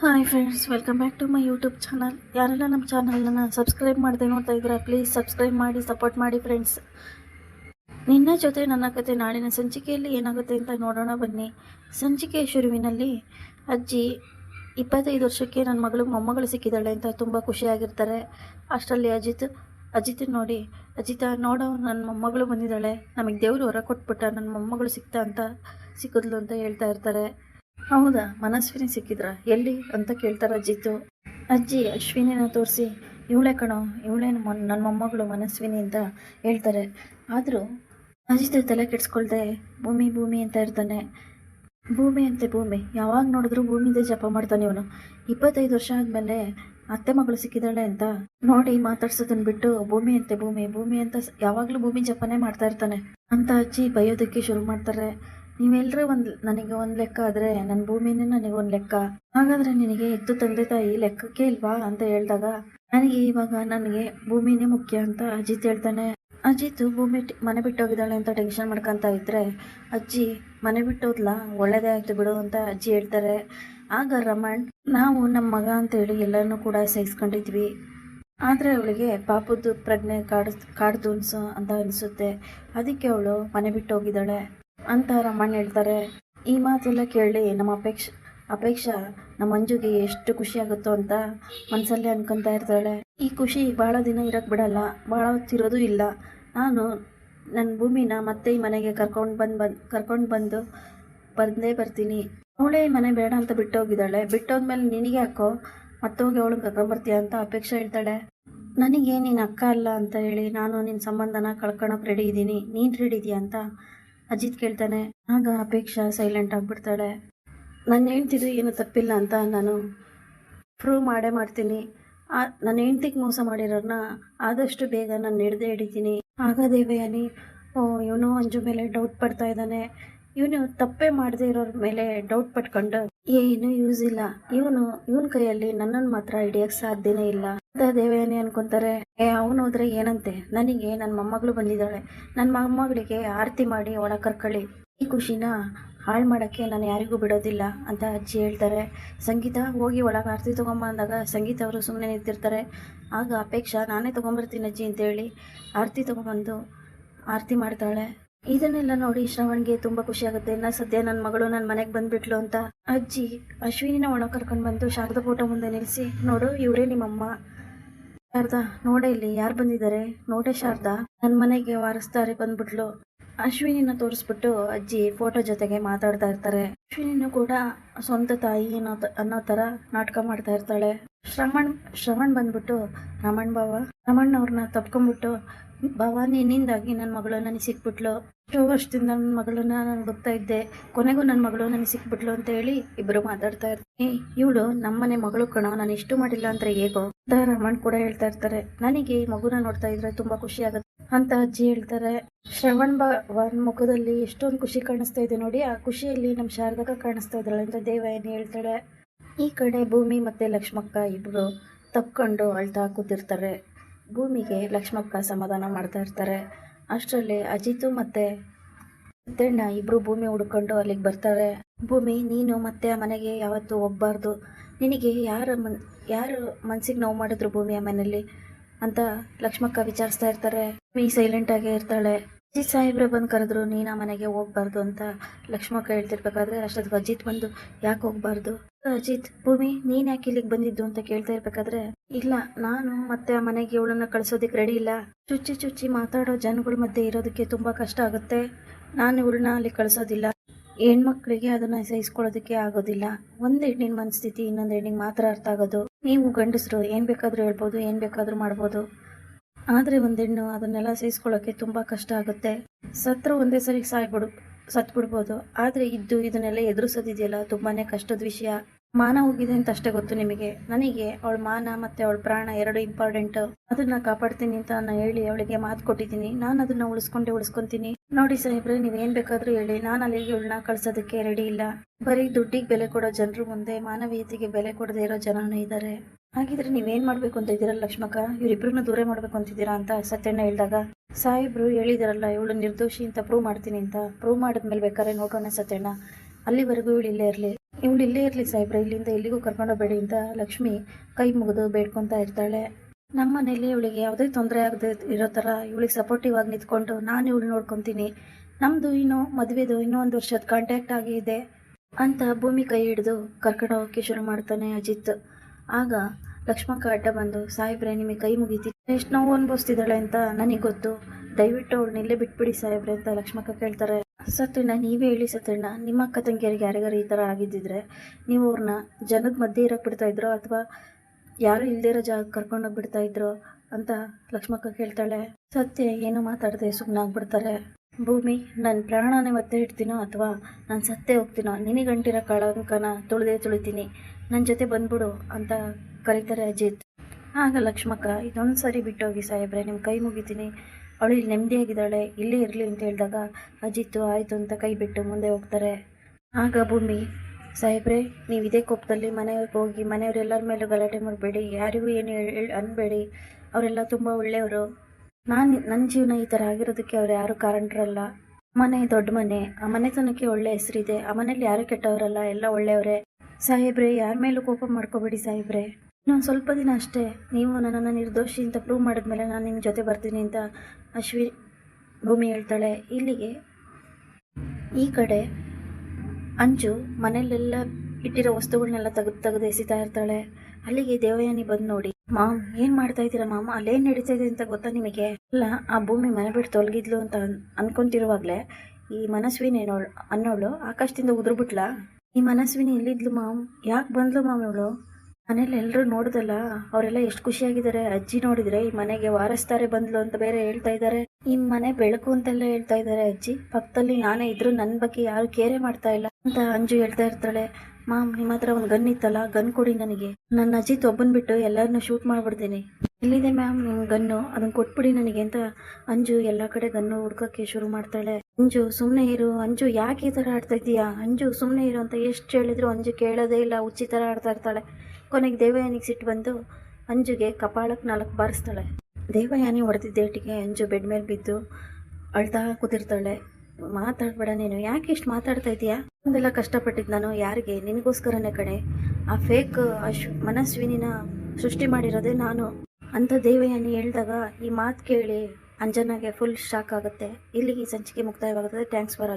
Hi friends welcome back to my YouTube channel ಯಾರೆಲ್ಲ ನಮ್ಮ ಚಾನಲನ್ನು ಸಬ್ಸ್ಕ್ರೈಬ್ ಮಾಡಿದೆ ನೋಡ್ತಾ ಇದ್ದೀರಾ ಪ್ಲೀಸ್ ಸಬ್ಸ್ಕ್ರೈಬ್ ಮಾಡಿ ಸಪೋರ್ಟ್ ಮಾಡಿ ಫ್ರೆಂಡ್ಸ್ ನಿನ್ನ ಜೊತೆ ನನ್ನ ಕತೆ ನಾಳಿನ ಸಂಚಿಕೆಯಲ್ಲಿ ಏನಾಗುತ್ತೆ ಅಂತ ನೋಡೋಣ ಬನ್ನಿ. ಸಂಚಿಕೆಯ ಶುರುವಿನಲ್ಲಿ ಅಜ್ಜಿ ಇಪ್ಪತ್ತೈದು ವರ್ಷಕ್ಕೆ ನನ್ನ ಮಗಳು ಮೊಮ್ಮಗಳು ಸಿಕ್ಕಿದ್ದಾಳೆ ಅಂತ ತುಂಬ ಖುಷಿಯಾಗಿರ್ತಾರೆ. ಅಷ್ಟರಲ್ಲಿ ಅಜಿತ್ ಅಜಿತ್ ನೋಡಿ, ಅಜಿತ, ನೋಡೋ ನನ್ನ ಮೊಮ್ಮಗಳು ಬಂದಿದ್ದಾಳೆ. ನಮಗೆ ದೇವರು ಹೊರ ಕೊಟ್ಬಿಟ್ಟ ನನ್ನ ಮೊಮ್ಮಗಳು ಸಿಕ್ತಾ ಅಂತ, ಸಿಕ್ಕಿದ್ಲು ಅಂತ ಹೇಳ್ತಾ ಇರ್ತಾರೆ. ಹೌದಾ? ಮನಸ್ವಿನಿ ಸಿಕ್ಕಿದ್ರ? ಎಲ್ಲಿ ಅಂತ ಕೇಳ್ತಾರ ಅಜ್ಜಿತು ಅಜ್ಜಿ, ಅಶ್ವಿನಿನ ತೋರಿಸಿ. ಇವಳೆ ಕಣೋ, ಇವಳೇ ನನ್ನ ಮೊಮ್ಮಗಳು ಮನಸ್ವಿನಿ ಅಂತ ಹೇಳ್ತಾರೆ. ಆದರೂ ಅಜಿತು ತಲೆ ಕೆಡ್ಸ್ಕೊಳ್ದೆ, ಭೂಮಿ ಭೂಮಿ ಅಂತ ಇರ್ತಾನೆ. ಭೂಮಿ ಅಂತೆ ಭೂಮಿ. ಯಾವಾಗ ನೋಡಿದ್ರು ಭೂಮಿದೇ ಜಪ ಮಾಡ್ತಾನೆ ಇವನು. ಇಪ್ಪತ್ತೈದು ವರ್ಷ ಆದಮೇಲೆ ಅತ್ತೆ ಮಗಳು ಸಿಕ್ಕಿದಾಳೆ ಅಂತ ನೋಡಿ ಮಾತಾಡ್ಸೋದನ್ನ ಬಿಟ್ಟು ಭೂಮಿ ಅಂತೆ ಭೂಮಿ ಭೂಮಿ ಅಂತ ಯಾವಾಗಲೂ ಭೂಮಿ ಜಪನೇ ಮಾಡ್ತಾ ಇರ್ತಾನೆ. ಅಂತ ಅಜ್ಜಿ ಬೈಯೋದಕ್ಕೆ ಶುರು ಮಾಡ್ತಾರೆ. ನೀವೆಲ್ಲರೂ ಒಂದು, ನನಗೆ ಒಂದು ಲೆಕ್ಕ ಆದರೆ ನನ್ನ ಭೂಮಿನೇ ನನಗೆ ಒಂದು ಲೆಕ್ಕ. ಹಾಗಾದರೆ ನಿನಗೆ ಎದ್ದು ತಂದೆ ತಾಯಿ ಲೆಕ್ಕಕ್ಕೆ ಇಲ್ವಾ ಅಂತ ಹೇಳಿದಾಗ, ನನಗೆ ಇವಾಗ ನನಗೆ ಭೂಮಿನೇ ಮುಖ್ಯ ಅಂತ ಅಜಿತ್ ಹೇಳ್ತಾನೆ. ಅಜಿತ್ ಭೂಮಿ ಮನೆ ಮನೆ ಬಿಟ್ಟೋಗಿದ್ದಾಳೆ ಅಂತ ಟೆನ್ಷನ್ ಮಾಡ್ಕೊಂತ ಇದ್ರೆ, ಅಜ್ಜಿ, ಮನೆ ಬಿಟ್ಟೋದ್ಲಾ? ಒಳ್ಳೇದೇ ಆಯ್ತು ಬಿಡು ಅಂತ ಅಜ್ಜಿ ಹೇಳ್ತಾರೆ. ಆಗ ರಮಣ್, ನಾವು ನಮ್ಮ ಮಗ ಅಂತೇಳಿ ಎಲ್ಲರನ್ನೂ ಕೂಡ ಸಹಿಸ್ಕೊಂಡಿದ್ವಿ ಆದರೆ ಅವಳಿಗೆ ಪಾಪದ್ದು ಪ್ರಜ್ಞೆ ಕಾಡ್ ಕಾಡ್ದು ಅನ್ಸು, ಅಂತ ಅನಿಸುತ್ತೆ. ಅದಕ್ಕೆ ಅವಳು ಮನೆ ಬಿಟ್ಟು ಹೋಗಿದ್ದಾಳೆ ಅಂತ ರಮಣ್ಣ ಹೇಳ್ತಾರೆ. ಈ ಮಾತೆಲ್ಲ ಕೇಳಿ ನಮ್ಮ ಅಪೇಕ್ಷ, ಅಪೇಕ್ಷಾ, ನಮ್ಮ ಮಂಜುಗೆ ಎಷ್ಟು ಖುಷಿ ಆಗುತ್ತೋ ಅಂತ ಮನಸ್ಸಲ್ಲೇ ಅನ್ಕೊಂತ ಇರ್ತಾಳೆ. ಈ ಖುಷಿ ಭಾಳ ದಿನ ಇರಕ್ ಬಿಡಲ್ಲ ಭಾಳ ಹೊತ್ತಿರೋದು ಇಲ್ಲ. ನಾನು ನನ್ನ ಭೂಮಿನ ಮತ್ತೆ ಈ ಮನೆಗೆ ಕರ್ಕೊಂಡು ಬಂದು ಬಂದು, ಕರ್ಕೊಂಡು ಬಂದು ಬಂದೇ ಬರ್ತೀನಿ. ಅವಳೇ ಈ ಮನೆ ಬೇಡ ಅಂತ ಬಿಟ್ಟೋಗಿದ್ದಾಳೆ. ಬಿಟ್ಟೋದ್ಮೇಲೆ ನಿನಗೆ ಹಾಕೋ ಮತ್ತೋಗಿ ಅವಳು ಕರ್ಕೊಂಬರ್ತೀಯ ಅಂತ ಅಪೇಕ್ಷೆ ಹೇಳ್ತಾಳೆ. ನನಗೆ ನೀನು ಅಕ್ಕ ಅಲ್ಲ ಅಂತ ಹೇಳಿ ನಾನು ನಿನ್ನ ಸಂಬಂಧನ ಕಳ್ಕೊಳಕ್ಕೆ ರೆಡಿ ಇದ್ದೀನಿ ನೀನು ರೆಡಿ ಇದೆಯಾ ಅಂತ ಅಜಿತ್ ಕೇಳ್ತಾನೆ. ಆಗ ಅಪೇಕ್ಷಾ ಸೈಲೆಂಟ್ ಆಗಿಬಿಡ್ತಾಳೆ. ನನ್ನ ಹೆಂಡ್ತಿದು ಏನು ತಪ್ಪಿಲ್ಲ ಅಂತ ನಾನು ಪ್ರೂವ್ ಮಾಡೇ ಮಾಡ್ತೀನಿ. ಆ ನನ್ನ ಹೆಂಡ್ತಿಗೆ ಮೋಸ ಮಾಡಿರೋರನ್ನ ಆದಷ್ಟು ಬೇಗ ನಾನು ಹಿಡ್ದೇ ಹಿಡಿತೀನಿ. ಆಗ ದೇವಯಾನಿ, ಓ, ಇವನು ಅಂಜು ಮೇಲೆ ಡೌಟ್ ಪಡ್ತಾ ಇದ್ದಾನೆ. ಇವನು ತಪ್ಪೇ ಮಾಡದೇ ಇರೋರ ಮೇಲೆ ಡೌಟ್ ಪಟ್ಕೊಂಡು ಏನು ಯೂಸ್ ಇಲ್ಲ. ಇವನು, ಇವನ್ ಕೈಯಲ್ಲಿ ನನ್ನನ್ನು ಮಾತ್ರ ಹಿಡಿಯಕ್ಕೆ ಸಾಧ್ಯನೇ ಇಲ್ಲ. ಅಂತ ದೇವೇನೆ ಅನ್ಕೊಂತಾರೆ. ಏ, ಅವನು ಹೋದ್ರೆ ಏನಂತೆ? ನನಗೆ ನನ್ನ ಮೊಮ್ಮಗಳು ಬಂದಿದ್ದಾಳೆ. ನನ್ನ ಮೊಮ್ಮಗಳಿಗೆ ಆರತಿ ಮಾಡಿ ಒಳ ಕರ್ಕೊಳ್ಳಿ. ಈ ಖುಷಿನ ಹಾಳು ಮಾಡೋಕ್ಕೆ ನಾನು ಯಾರಿಗೂ ಬಿಡೋದಿಲ್ಲ, ಅಂತ ಅಜ್ಜಿ ಹೇಳ್ತಾರೆ. ಸಂಗೀತ, ಹೋಗಿ ಒಳಗೆ ಆರತಿ ತೊಗೊಂಬ ಅಂದಾಗ ಸಂಗೀತ ಅವರು ಸುಮ್ಮನೆ ನಿಂತಿರ್ತಾರೆ. ಆಗ ಅಪೇಕ್ಷಾ, ನಾನೇ ತೊಗೊಂಬರ್ತೀನಿ ಅಜ್ಜಿ, ಅಂತೇಳಿ ಆರತಿ ತೊಗೊಂಬಂದು ಆರತಿ ಮಾಡ್ತಾಳೆ. ಇದನ್ನೆಲ್ಲ ನೋಡಿ ಶ್ರವಣ್ಗೆ ತುಂಬಾ ಖುಷಿ ಆಗುತ್ತೆ. ನಾ ಸದ್ಯ ನನ್ನ ಮಗಳು ನನ್ನ ಮನೆಗೆ ಬಂದ್ಬಿಟ್ಲು ಅಂತ ಅಜ್ಜಿ ಅಶ್ವಿನಿನ ಒಣ ಕರ್ಕೊಂಡು ಬಂದು ಶಾರದಾ ಫೋಟೋ ಮುಂದೆ ನಿಲ್ಲಿಸಿ ನೋಡು, ಇವರೇ ನಿಮ್ಮಮ್ಮ. ಶಾರದಾ, ನೋಡೆ ಇಲ್ಲಿ. ಯಾರು ಬಂದಿದ್ದಾರೆ? ನೋಡೆ ಶಾರದಾ. ನನ್ನ ಮನೆಗೆ ವಾರಸ್ತಾರೆ ಬಂದ್ಬಿಟ್ಲು. ಅಶ್ವಿನಿನ ತೋರಿಸ್ಬಿಟ್ಟು ಅಜ್ಜಿ ಫೋಟೋ ಜೊತೆಗೆ ಮಾತಾಡ್ತಾ ಇರ್ತಾರೆ. ಅಶ್ವಿನಿನೂ ಕೂಡ ಸ್ವಂತ ತಾಯಿ ಅನ್ನೋ ಅನ್ನೋ ಥರ ನಾಟಕ ಮಾಡ್ತಾ ಇರ್ತಾಳೆ. ಶ್ರವಣ್ ಶ್ರವಣ್ ಬಂದ್ಬಿಟ್ಟು ರಮಣ್ ಬಾವ ರಮಣ್ ಅವ್ರನ್ನ ತಪ್ಕೊಂಡ್ಬಿಟ್ಟು ಬಾವ, ನಿನ್ನಿಂದಾಗಿ ನನ್ನ ಮಗಳು ನನಗೆ ಸಿಕ್ಬಿಟ್ಲು. ಎಷ್ಟೋ ವರ್ಷದಿಂದ ನನ್ನ ಮಗಳನ್ನ ನಾನು ಹುಡುಕ್ತಾ ಇದ್ದೆ. ಕೊನೆಗೂ ನನ್ನ ಮಗಳು ನನಗೆ ಸಿಕ್ಬಿಟ್ಲು ಅಂತ ಹೇಳಿ ಇಬ್ಬರು ಮಾತಾಡ್ತಾ ಇರ್ತೀನಿ ಇವಳು ನಮ್ಮನೆ ಮಗಳು ಕಣೋ, ನಾನು ಇಷ್ಟು ಮಾಡಿಲ್ಲ ಅಂದ್ರೆ ಹೇಗೋ? ಅಂತ ರಮಣ್ ಕೂಡ ಹೇಳ್ತಾ ಇರ್ತಾರೆ. ನನಗೆ ಈ ಮಗುನ ನೋಡ್ತಾ ಇದ್ರೆ ತುಂಬಾ ಖುಷಿ ಆಗುತ್ತೆ ಅಂತ ಅಜ್ಜಿ ಹೇಳ್ತಾರೆ. ಶ್ರವಣ್ ಬಾವನ್ ಮುಖದಲ್ಲಿ ಎಷ್ಟೊಂದು ಖುಷಿ ಕಾಣಿಸ್ತಾ ಇದೆ ನೋಡಿ. ಆ ಖುಷಿಯಲ್ಲಿ ನಮ್ಮ ಶಾರದಕ ಕಾಣಿಸ್ತಾ ಇದ್ದಾಳೆ ಅಂತ ಏನು ಹೇಳ್ತಾಳೆ? ಈ ಕಡೆ ಭೂಮಿ ಮತ್ತೆ ಲಕ್ಷ್ಮಕ್ಕ ಇಬ್ಬರು ತಪ್ಕೊಂಡು ಅಳ್ತಾ ಕೂತಿರ್ತಾರೆ. ಭೂಮಿಗೆ ಲಕ್ಷ್ಮಕ್ಕ ಸಮಾಧಾನ ಮಾಡ್ತಾ ಇರ್ತಾರೆ. ಅಷ್ಟರಲ್ಲಿ ಅಜಿತು ಮತ್ತೆ ಮುತ್ತಣ್ಣ ಇಬ್ಬರು ಭೂಮಿ ಹುಡ್ಕೊಂಡು ಅಲ್ಲಿಗೆ ಬರ್ತಾರೆ. ಭೂಮಿ, ನೀನು ಮತ್ತೆ ಆ ಮನೆಗೆ ಯಾವತ್ತೂ ಹೋಗ್ಬಾರ್ದು. ನಿನಗೆ ಯಾರ ಮನ್, ಯಾರು ಮನಸ್ಸಿಗೆ ನೋವು ಮಾಡಿದ್ರು ಭೂಮಿ ಆ ಮನೆಯಲ್ಲಿ ಅಂತ ಲಕ್ಷ್ಮಕ್ಕ ವಿಚಾರಿಸ್ತಾ ಇರ್ತಾರೆ. ಭೂಮಿ ಸೈಲೆಂಟ್ ಆಗೇ ಇರ್ತಾಳೆ. ಅಜಿತ್ ಸಾಹೇಬ್ರೆ ಬಂದು ಕರೆದ್ರು, ನೀನು ಆ ಮನೆಗೆ ಹೋಗ್ಬಾರ್ದು ಅಂತ ಲಕ್ಷ್ಮಕ್ಕ ಹೇಳ್ತಿರ್ಬೇಕಾದ್ರೆ ಅಷ್ಟೊತ್ತಿಗೆ ಅಜಿತ್ ಬಂದು, ಯಾಕೆ ಹೋಗ್ಬಾರ್ದು? ಅಜಿತ್, ಭೂಮಿ, ನೀನ್ ಯಾಕೆ ಇಲ್ಲಿಗೆ ಬಂದಿದ್ದು ಅಂತ ಕೇಳ್ತಾ ಇರ್ಬೇಕಾದ್ರೆ, ಇಲ್ಲ, ನಾನು ಮತ್ತೆ ಆ ಮನೆಗೆ ಇವಳನ್ನ ಕಳಿಸೋದಕ್ಕೆ ರೆಡಿ ಇಲ್ಲ. ಚುಚ್ಚಿ ಚುಚ್ಚಿ ಮಾತಾಡೋ ಜನಗಳ ಮಧ್ಯೆ ಇರೋದಕ್ಕೆ ತುಂಬಾ ಕಷ್ಟ ಆಗುತ್ತೆ. ನಾನು ಇವಳನ್ನ ಅಲ್ಲಿ ಕಳಿಸೋದಿಲ್ಲ. ಹೆಣ್ಮಕ್ಳಿಗೆ ಅದನ್ನ ಸಹಿಸ್ಕೊಳ್ಳೋದಕ್ಕೆ ಆಗೋದಿಲ್ಲ. ಒಂದ್ ಹೆಣ್ಣಿನ ಮನಸ್ಥಿತಿ, ಇನ್ನೊಂದು ಹೆಣ್ಣಿಗೆ ಮಾತ್ರ ಅರ್ಥ ಆಗೋದು. ನೀವು ಗಂಡಸರು, ಏನ್ ಬೇಕಾದ್ರೂ ಹೇಳ್ಬೋದು, ಏನ್ ಬೇಕಾದ್ರೂ ಮಾಡ್ಬೋದು. ಆದ್ರೆ ಒಂದ್ ಹೆಣ್ಣು ಅದನ್ನೆಲ್ಲ ಸಹಿಸ್ಕೊಳ್ಳೋಕೆ ತುಂಬಾ ಕಷ್ಟ ಆಗುತ್ತೆ. ಸತ್ರು ಒಂದೇ ಸರಿ ಸಾಯ್ಬಿಡು ಸತ್ ಬಿಡ್ಬೋದು ಆದ್ರೆ ಇದ್ದು ಇದನ್ನೆಲ್ಲ ಎದುರಿಸೋದಿದೆಯಲ್ಲ, ತುಂಬಾನೇ ಕಷ್ಟದ ವಿಷಯ. ಮಾನ ಹೋಗಿದೆ ಅಂತ ಅಷ್ಟೇ ಗೊತ್ತು ನಿಮಗೆ. ನನಗೆ ಅವಳ ಮಾನ ಮತ್ತೆ ಅವಳ ಪ್ರಾಣ ಎರಡು ಇಂಪಾರ್ಟೆಂಟ್ ಅದನ್ನ ಕಾಪಾಡ್ತೀನಿ ಅಂತ ನಾನು ಹೇಳಿ ಅವಳಿಗೆ ಮಾತು ಕೊಟ್ಟಿದ್ದೀನಿ. ನಾನು ಅದನ್ನ ಉಳಿಸ್ಕೊಂಡೇ ಉಳಿಸ್ಕೊಂತೀನಿ. ನೋಡಿ ಸಾಹೇಬ್ರೆ, ನೀವೇನ್ ಬೇಕಾದ್ರೂ ಹೇಳಿ. ನಾನು ಅಲ್ಲಿಗೆ ಇವಳನ್ನ ಕಳ್ಸೋದಕ್ಕೆ ರೆಡಿ ಇಲ್ಲ. ಬರೀ ದುಡ್ಡಿಗೆ ಬೆಲೆ ಕೊಡೋ ಜನರು ಮುಂದೆ ಮಾನವೀಯತೆಗೆ ಬೆಲೆ ಕೊಡದೇ ಇರೋ ಜನನೂ ಇದ್ದಾರೆ ಹಾಗಿದ್ರೆ ನೀವೇನ್ ಮಾಡ್ಬೇಕು ಅಂತ ಇದ್ದೀರಲ್ಲ ಲಕ್ಷ್ಮಕ್ಕ? ಇವರಿಬ್ರನ್ನ ದೂರ ಮಾಡ್ಬೇಕು ಅಂತಿದ್ದೀರಾ ಅಂತ ಸತ್ಯಣ್ಣ ಹೇಳಿದಾಗ. ಸಾಹೇಬ್ರು ಹೇಳಿದಾರಲ್ಲ, ಇವಳು ನಿರ್ದೋಷಿ ಅಂತ ಪ್ರೂವ್ ಮಾಡ್ತೀನಿ ಅಂತ. ಪ್ರೂವ್ ಮಾಡಿದ್ಮೇಲೆ ಬೇಕಾದ್ರೆ ನೋಡೋಣ ಸತ್ಯಣ್ಣ. ಅಲ್ಲಿವರೆಗೂ ಇವಳು ಇಲ್ಲೇ ಇರಲಿ. ಇವಳು ಇಲ್ಲೇ ಇರಲಿ ಸಾಹೇಬ್ರೆ, ಇಲ್ಲಿಂದ ಎಲ್ಲಿಗೂ ಕರ್ಕೊಂಡೋಗ್ಬೇಡಿ ಅಂತ ಲಕ್ಷ್ಮಿ ಕೈ ಮುಗಿದು ಬೇಡ್ಕೊತಾ ಇರ್ತಾಳೆ. ನಮ್ಮ ಮನೇಲಿ ಇವಳಿಗೆ ಯಾವುದೇ ತೊಂದರೆ ಆಗದೆ ಇರೋ ಥರ ಇವಳಿಗೆ ಸಪೋರ್ಟಿವ್ ಆಗಿ ನಿಂತ್ಕೊಂಡು ನಾನು ಇವಳು ನೋಡ್ಕೊತೀನಿ. ನಮ್ಮದು ಇನ್ನೂ ಮದುವೆದು ಇನ್ನೂ ಒಂದು ವರ್ಷದ ಕಾಂಟ್ಯಾಕ್ಟ್ ಆಗಿದೆ ಅಂತ ಭೂಮಿ ಕೈ ಹಿಡಿದು ಕರ್ಕೊಂಡು ಹೋಗೋಕ್ಕೆ ಶುರು ಮಾಡ್ತಾನೆ ಅಜಿತ್. ಆಗ ಲಕ್ಷ್ಮಕ್ಕ ಅಡ್ಡ ಬಂದು, ಸಾಹೇಬ್ರೆ, ನಿಮಗೆ ಕೈ ಮುಗಿತಿ, ಎಷ್ಟು ನೋವು ಅನುಭವಿಸ್ತಿದ್ದಾಳೆ ಅಂತ ನನಗೆ ಗೊತ್ತು. ದಯವಿಟ್ಟು ಅವಳು ಇಲ್ಲೇ ಬಿಟ್ಬಿಡಿ ಸಾಹೇಬ್ರೆ, ಅಂತ ಲಕ್ಷ್ಮಕ್ಕ ಕೇಳ್ತಾರೆ. ಸತ್ಯಣ್ಣ, ನೀವೇ ಹೇಳಿ ಸತ್ಯಣ್ಣ, ನಿಮ್ಮ ಅಕ್ಕ ತಂಗಿಯರಿಗೆ ಯಾರಿಗಾರು ಈ ಥರ ಆಗಿದ್ದಿದ್ರೆ ನೀವು ಅವ್ರನ್ನ ಜನದ ಮಧ್ಯೆ ಇರೋಕ್ಕೆ ಬಿಡ್ತಾ ಇದ್ರೋ ಅಥವಾ ಯಾರು ಇಲ್ಲದೇ ಇರೋ ಜಾಗ ಕರ್ಕೊಂಡೋಗಿ ಬಿಡ್ತಾ ಇದ್ರು ಅಂತ ಲಕ್ಷ್ಮಕ್ಕ ಕೇಳ್ತಾಳೆ. ಸತ್ಯ ಏನು ಮಾತಾಡದೆ ಸುಮ್ಮನಾಗ್ಬಿಡ್ತಾರೆ ಭೂಮಿ ನನ್ನ ಪ್ರಾಣನೇ ಮತ್ತೆ ಇಡ್ತೀನೋ ಅಥವಾ ನಾನು ಸತ್ತೇ ಹೋಗ್ತೀನೋ ನಿನಗಂಟಿರೋ ಕಳಂಕನ ತುಳಿದೇ ತುಳಿತೀನಿ ನನ್ನ ಜೊತೆ ಬಂದ್ಬಿಡು ಅಂತ ಕರೀತಾರೆ ಅಜಿತ್. ಆಗ ಲಕ್ಷ್ಮಕ್ಕ ಇದೊಂದು ಸರಿ ಬಿಟ್ಟೋಗಿ ಸಾಹೇಬ್ರೆ ನಿಮ್ಮ ಕೈ ಮುಗಿತೀನಿ. ಅವಳು ಇಲ್ಲಿ ನೆಮ್ಮದಿಯಾಗಿದ್ದಾಳೆ ಇಲ್ಲೇ ಇರಲಿ ಅಂತ ಹೇಳಿದಾಗ ಅಜಿತ್ತು ಆಯಿತು ಅಂತ ಕೈ ಬಿಟ್ಟು ಮುಂದೆ ಹೋಗ್ತಾರೆ. ಆಗ ಭೂಮಿ, ಸಾಹೇಬ್ರೆ, ನೀವು ಇದೇ ಕೋಪದಲ್ಲಿ ಮನೆಯವ್ರಿಗೆ ಹೋಗಿ ಮನೆಯವರೆಲ್ಲರ ಮೇಲೂ ಗಲಾಟೆ ಮಾಡಬೇಡಿ, ಯಾರಿಗೂ ಏನು ಹೇಳಿ ಅನ್ಬೇಡಿ, ಅವರೆಲ್ಲ ತುಂಬ ಒಳ್ಳೆಯವರು. ನಾನು ನನ್ನ ಜೀವನ ಈ ಥರ ಆಗಿರೋದಕ್ಕೆ ಅವ್ರು ಯಾರು ಕಾರಣರಲ್ಲ. ಮನೆ ದೊಡ್ಡ ಮನೆ, ಆ ಮನೆತನಕ್ಕೆ ಒಳ್ಳೆ ಹೆಸರಿದೆ, ಆ ಮನೇಲಿ ಯಾರೂ ಕೆಟ್ಟವರಲ್ಲ, ಎಲ್ಲ ಒಳ್ಳೆಯವರೇ. ಸಾಹೇಬ್ರೆ, ಯಾರ ಮೇಲೂ ಕೋಪ ಮಾಡ್ಕೋಬೇಡಿ ಸಾಹೇಬ್ರೆ. ಇನ್ನೊಂದು ಸ್ವಲ್ಪ ದಿನ ಅಷ್ಟೇ. ನೀವು ನನ್ನನ್ನು ನಿರ್ದೋಷಿ ಅಂತ ಪ್ರೂವ್ ಮಾಡಿದ್ಮೇಲೆ ನಾನು ನಿಮ್ಮ ಜೊತೆ ಬರ್ತೀನಿ ಅಂತ ಅಶ್ವಿ ಭೂಮಿ ಹೇಳ್ತಾಳೆ. ಇಲ್ಲಿಗೆ ಈ ಕಡೆ ಅಂಜು ಮನೆಯಲ್ಲೆಲ್ಲ ಇಟ್ಟಿರೋ ವಸ್ತುಗಳನ್ನೆಲ್ಲ ತೆಗೆದು ತೆಗೆದು ಎಸಿತಾ ಇರ್ತಾಳೆ. ಅಲ್ಲಿಗೆ ದೇವಯಾನಿ ಬಂದು ನೋಡಿ. ಮಾಮ್, ಏನ್ ಮಾಡ್ತಾ ಇದ್ದೀರಾ ಮಾಮ? ಅಲ್ಲೇನ್ ನಡೀತಾ ಇದೆ ಅಂತ ಗೊತ್ತಾ ನಿಮಗೆ? ಅಲ್ಲ, ಆ ಭೂಮಿ ಮನೆ ಬಿಟ್ಟು ತೊಲಗಿದ್ಲು ಅಂತ ಅನ್ಕೊಂತಿರುವಾಗಲೇ ಈ ಮನಸ್ವಿನಿ ಅನ್ನೋಳು ಆಕಾಶದಿಂದ ಉದುರ್ಬಿಟ್ಲಾ? ಈ ಮನಸ್ವಿನಿ ಎಲ್ಲಿದ್ಲು ಮಾಮ್? ಯಾಕೆ ಬಂದ್ಲು ಮಾಮ್ ಇವಳು? ಮನೇಲಿ ಎಲ್ಲರೂ ನೋಡಿದಲ್ಲ, ಅವರೆಲ್ಲ ಎಷ್ಟು ಖುಷಿಯಾಗಿದ್ದಾರೆ. ಅಜ್ಜಿ ನೋಡಿದ್ರೆ, ಈ ಮನೆಗೆ ವಾರಸ್ತಾರೆ ಬಂದ್ಲು ಅಂತ ಬೇರೆ ಹೇಳ್ತಾ ಇದ್ದಾರೆ. ಈ ಮನೆ ಬೆಳಕು ಅಂತೆಲ್ಲ ಹೇಳ್ತಾ ಇದ್ದಾರೆ ಅಜ್ಜಿ. ಪಕ್ಕದಲ್ಲಿ ನಾನೇ ಇದ್ರು ನನ್ನ ಬಗ್ಗೆ ಯಾರು ಕೇರೆ ಮಾಡ್ತಾ ಇಲ್ಲ ಅಂತ ಅಂಜು ಹೇಳ್ತಾ ಇರ್ತಾಳೆ. ಮಾಮ್ ನಿಮ್ಮ ಹತ್ರ ಒಂದು ಗನ್ ಇತ್ತಲ್ಲ, ಗನ್ ಕೊಡಿ ನನಗೆ. ನನ್ನ ಅಜ್ಜಿ ತೊಬ್ಬನ್ ಬಿಟ್ಟು ಎಲ್ಲರನ್ನೂ ಶೂಟ್ ಮಾಡ್ಬಿಡ್ತೀನಿ. ಎಲ್ಲಿದೆ ಮ್ಯಾಮ್ ಗನ್ನು ಅದನ್ನ ಕೊಟ್ಬಿಡಿ ನನಗೆ ಅಂತ ಅಂಜು ಎಲ್ಲ ಕಡೆ ಗನ್ನು ಹುಡ್ಕಕ್ಕೆ ಶುರು ಮಾಡ್ತಾಳೆ. ಅಂಜು ಸುಮ್ಮನೆ ಇರು. ಅಂಜು, ಯಾಕೆ ಈ ಥರ ಆಡ್ತಾ ಇದೀಯಾ ಅಂಜು ಸುಮ್ಮನೆ ಇರು ಅಂತ ಎಷ್ಟು ಹೇಳಿದ್ರು ಅಂಜು ಕೇಳೋದೇ ಇಲ್ಲ. ಹುಚ್ಚಿ ಥರ ಆಡ್ತಾ ಇರ್ತಾಳೆ. ಕೊನೆಗೆ ದೇವಯಾನಿಗೆ ಸಿಟ್ಟು ಬಂದು ಅಂಜುಗೆ ಕಪಾಳಕ್ಕೆ ನಾಲ್ಕು ಬಾರಿಸ್ತಾಳೆ. ದೇವಯಾನಿ ಹೊಡೆದಿದ್ದೇಟಿಗೆ ಅಂಜು ಬೆಡ್ ಮೇಲೆ ಬಿದ್ದು ಅಳ್ತಾ ಕೂತಿರ್ತಾಳೆ ಮಾತಾಡ್ಬೇಡ ನೀನು. ಯಾಕೆ ಇಷ್ಟು ಮಾತಾಡ್ತಾ ಇದೀಯಾ ಒಂದೆಲ್ಲ ಕಷ್ಟಪಟ್ಟಿದ್ದು ನಾನು ಯಾರಿಗೆ? ನಿನಗೋಸ್ಕರನೇ ಕಣೆ. ಆ ಫೇಕ್ ಅಶ್ ಮನಸ್ವಿನಿನ ಸೃಷ್ಟಿ ಮಾಡಿರೋದೇ ನಾನು. ಅಂತ ದೇವಯಾನಿ ಹೇಳಿದಾಗ ಈ ಮಾತು ಕೇಳಿ ಅಂಜನಾಗೆ ಫುಲ್ ಶಾಕ್ ಆಗುತ್ತೆ. ಇಲ್ಲಿಗೆ ಈ ಸಂಚಿಕೆ ಮುಕ್ತಾಯವಾಗುತ್ತದೆ. Thanks for